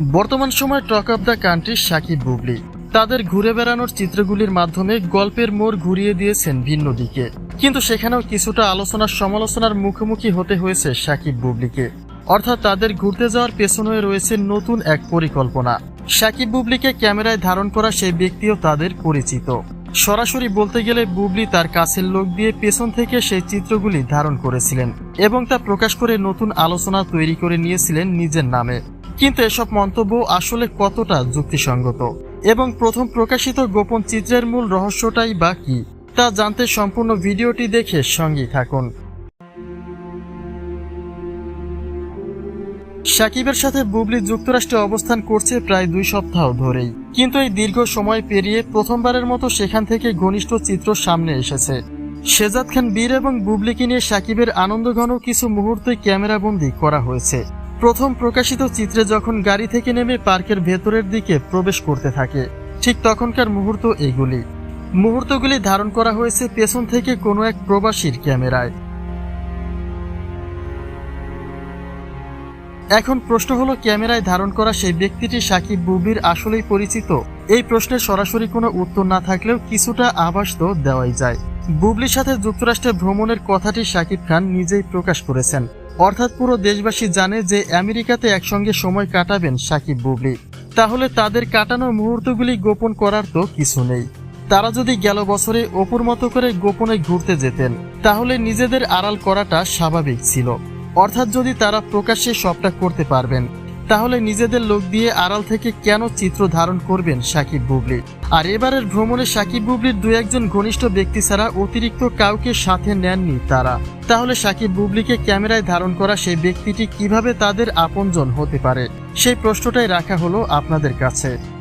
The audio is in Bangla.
বর্তমান সময় talk of the country Shakib Bubly. তাদের ঘুরে বেড়ানোর চিত্রগুলির মাধ্যমে গল্পের মোড় ঘুরিয়ে দিয়েছেন ভিন্ন দিকে। কিন্তু সেখানেও কিছুটা আলোচনার সমালোচনার মুখোমুখি হতে হয়েছে সাকিব বুবলিকে। অর্থাৎ তাদের ঘুরতে যাওয়ার পেছনে রয়েছে নতুন এক পরিকল্পনা। সাকিব বুবলিকে ক্যামেরায় ধারণ করা সেই ব্যক্তিও তাদের পরিচিত। সরাসরি বলতে গেলে বুবলি তার কাছের লোক দিয়ে পেছন থেকে সেই চিত্রগুলি ধারণ করেছিলেন এবং তা প্রকাশ করে নতুন আলোচনা তৈরি করে নিয়েছিলেন নিজের নামে। কিন্তু এসব মন্তব্য আসলে কতটা যুক্তিসঙ্গত? এবং প্রথম প্রকাশিত গোপন চিত্রের মূল রহস্যটাই বা কি? তা জানতে সম্পূর্ণ ভিডিওটি দেখে সঙ্গী থাকুন। সাকিবের সাথে বুবলি যুক্তরাষ্ট্রে অবস্থান করছে প্রায় দুই সপ্তাহ ধরেই। কিন্তু এই দীর্ঘ সময় পেরিয়ে প্রথমবারের মতো সেখান থেকে ঘনিষ্ঠ চিত্র সামনে এসেছে। শেজাদ খান বীর এবং বুবলিকে নিয়ে সাকিবের আনন্দঘন কিছু মুহূর্তে ক্যামেরাবন্দি করা হয়েছে। প্রথম প্রকাশিত চিত্রে যখন গাড়ি থেকে নেমে পার্কের ভেতরের দিকে প্রবেশ করতে থাকে, ঠিক তখনকার মুহূর্ত এগুলি। মুহূর্তগুলি ধারণ করা হয়েছে পেছন থেকে কোনো এক প্রবাসীর ক্যামেরায়। এখন প্রশ্ন হলো, ক্যামেরায় ধারণ করা সেই ব্যক্তিটি সাকিব বুবির আসলেই পরিচিত? এই প্রশ্নের সরাসরি কোনো উত্তর না থাকলেও কিছুটা আভাস তো দেওয়াই যায়। বুবলির সাথে যুক্তরাষ্ট্রে ভ্রমণের কথাটি সাকিব খান নিজেই প্রকাশ করেছেন। অর্থাৎ পুরো দেশবাসী জানে যে আমেরিকাতে একসঙ্গে সময় কাটাবেন সাকিব বুবলি। তাহলে তাদের কাটানোর মুহূর্তগুলি গোপন করার তো কিছু নেই। তারা যদি গেল বছরে অপুর মতো করে গোপনে ঘুরতে যেতেন, তাহলে নিজেদের আড়াল করাটা স্বাভাবিক ছিল। অর্থাৎ যদি তারা প্রকাশ্যে সবটা করতে পারবেন তাহলে নিজেদের লোক দিয়ে আড়াল থেকে কেন চিত্র ধারণ করবেন সাকিব বুবলি? আর এবারের ভ্রমণে সাকিব বুবলির দু একজন ঘনিষ্ঠ ব্যক্তি ছাড়া অতিরিক্ত কাউকে সাথে নেননি তারা। তাহলে সাকিব বুবলিকে ক্যামেরায় ধারণ করা সেই ব্যক্তিটি কীভাবে তাদের আপনজন হতে পারে? সেই প্রশ্নটাই রাখা হলো আপনাদের কাছে।